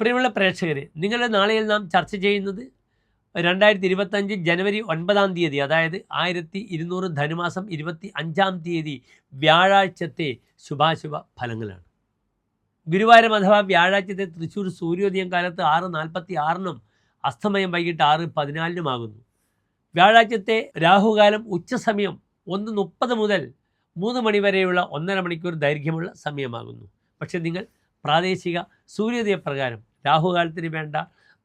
പ്രിയമുള്ള പ്രേക്ഷകരെ നിങ്ങളുടെ നാളെയിൽ നാം ചർച്ച ചെയ്യുന്നത് രണ്ടായിരത്തി ഇരുപത്തഞ്ച് ജനുവരി ഒൻപതാം തീയതി അതായത് ആയിരത്തി ഇരുന്നൂറ് ധനുമാസം ഇരുപത്തി അഞ്ചാം തീയതി വ്യാഴാഴ്ചത്തെ ശുഭാശുഭ ഫലങ്ങളാണ്. ഗുരുവാരം അഥവാ വ്യാഴാഴ്ചത്തെ തൃശ്ശൂർ സൂര്യോദയം കാലത്ത് ആറ് നാൽപ്പത്തി ആറിനും അസ്തമയം വൈകിട്ട് ആറ് പതിനാലിനുമാകുന്നു വ്യാഴാഴ്ചത്തെ രാഹുകാലം ഉച്ചസമയം ഒന്ന് മുപ്പത് മുതൽ മൂന്ന് മണിവരെയുള്ള ഒന്നര മണിക്കൂർ ദൈർഘ്യമുള്ള സമയമാകുന്നു. പക്ഷേ നിങ്ങൾ പ്രാദേശിക സൂര്യോദയ പ്രകാരം രാഹുകാലത്തിന് വേണ്ട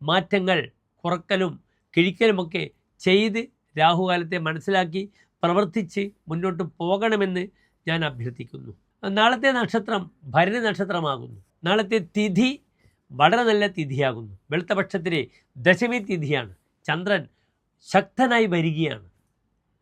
മാറ്റങ്ങൾ കുറക്കലും കിഴിക്കലുമൊക്കെ ചെയ്ത് രാഹുകാലത്തെ മനസ്സിലാക്കി പ്രവർത്തിച്ച് മുന്നോട്ട് പോകണമെന്ന് ഞാൻ അഭ്യർത്ഥിക്കുന്നു. നാളത്തെ നക്ഷത്രം ഭരണി നക്ഷത്രമാകുന്നു. നാളത്തെ തിഥി വളരെ നല്ല തിഥിയാകുന്നു. വെളുത്തപക്ഷത്തിലെ ദശമി തിഥിയാണ്. ചന്ദ്രൻ ശക്തനായി വരികയാണ്.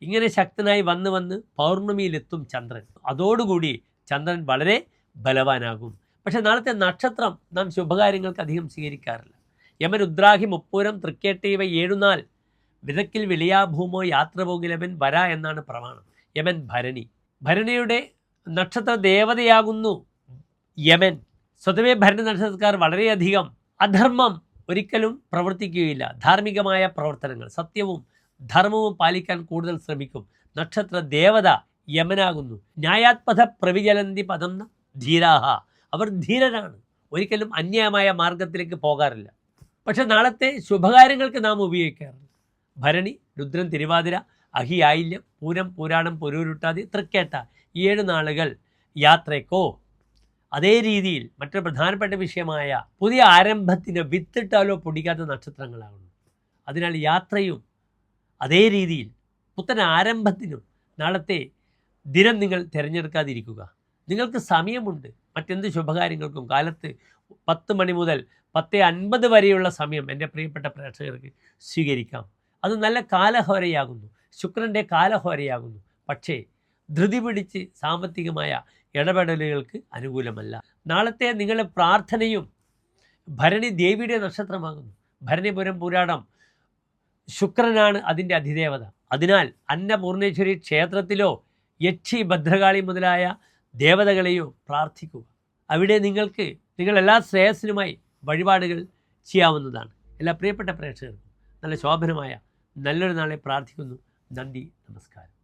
ഇങ്ങനെ ശക്തനായി വന്ന് വന്ന് പൗർണമിയിലെത്തും ചന്ദ്രൻ. അതോടുകൂടി ചന്ദ്രൻ വളരെ ബലവാനാകും. പക്ഷേ നാളത്തെ നക്ഷത്രം നാം ശുഭകാര്യങ്ങൾക്ക് അധികം സ്വീകരിക്കാറില്ല. യമൻ ഉദ്രാഹി മുപ്പൂരം തൃക്കേട്ടീവ ഏഴുനാൾ വിതക്കിൽ വിളിയാഭൂമോ യാത്ര പോകിലവൻ വര എന്നാണ് പ്രമാണം. യമൻ ഭരണി. ഭരണിയുടെ നക്ഷത്ര ദേവതയാകുന്നു യമൻ. സ്വതവേ ഭരണ നക്ഷത്രക്കാർ വളരെയധികം അധർമ്മം ഒരിക്കലും പ്രവർത്തിക്കുകയില്ല. ധാർമ്മികമായ പ്രവർത്തനങ്ങൾ സത്യവും ധർമ്മവും പാലിക്കാൻ കൂടുതൽ ശ്രമിക്കും. നക്ഷത്ര ദേവത യമനാകുന്നു. ന്യായാത്മത പ്രവിചലന്തി പദം ധീരാഹ. അവർ ധീരരാണ്. ഒരിക്കലും അന്യായമായ മാർഗത്തിലേക്ക് പോകാറില്ല. പക്ഷെ നാളത്തെ ശുഭകാര്യങ്ങൾക്ക് നാം ഉപയോഗിക്കാറുണ്ട് ഭരണി രുദ്രൻ തിരുവാതിര അഹി ആയില്യം പൂരം പുരാണം പുരൂരുട്ടാതി തൃക്കേട്ട ഈ ഏഴ് നാളുകൾ യാത്രയ്ക്കോ? അതേ രീതിയിൽ മറ്റൊരു പ്രധാനപ്പെട്ട വിഷയമായ പുതിയ ആരംഭത്തിന് വിത്തിട്ടാലോ പൊടിക്കാത്ത നക്ഷത്രങ്ങളാകുന്നു. അതിനാൽ യാത്രയും അതേ രീതിയിൽ പുത്തൻ ആരംഭത്തിനും നാളത്തെ ദിനം നിങ്ങൾ തിരഞ്ഞെടുക്കാതിരിക്കുക. നിങ്ങൾക്ക് സമയമുണ്ട്. മറ്റെന്ത് ശുഭകാര്യങ്ങൾക്കും കാലത്ത് പത്ത് മണി മുതൽ പത്ത് അൻപത് വരെയുള്ള സമയം എന്റെ പ്രിയപ്പെട്ട പ്രേക്ഷകർക്ക് സ്വീകരിക്കാം. അത് നല്ല കാലഹോരയാകുന്നു. ശുക്രന്റെ കാലഹോരയാകുന്നു. പക്ഷേ ധൃതി പിടിച്ച് സാമ്പത്തികമായ ഇടപെടലുകൾക്ക് അനുകൂലമല്ല. നാളത്തെ നിങ്ങളുടെ പ്രാർത്ഥനയും ഭരണി ദേവിയുടെ നക്ഷത്രമാകുന്നു. ഭരണിപുരം പുരാടം ശുക്രനാണ് അതിന്റെ അതിദേവത അതിനാൽ അന്നപൂർണേശ്വരി ക്ഷേത്രത്തിലോ യക്ഷി ഭദ്രകാളി മുതലായ ദേവതകളെയോ പ്രാർത്ഥിക്കുക. അവിടെ നിങ്ങൾക്ക് നിങ്ങൾ എല്ലാ ശ്രേയസ്സിനുമായി വഴിപാടുകൾ ചെയ്യാവുന്നതാണ്. എല്ലാ പ്രിയപ്പെട്ട പ്രേക്ഷകർക്കും നല്ല ശോഭനമായ നല്ലൊരു നാളെ പ്രാർത്ഥിക്കുന്നു. നന്ദി നമസ്കാരം.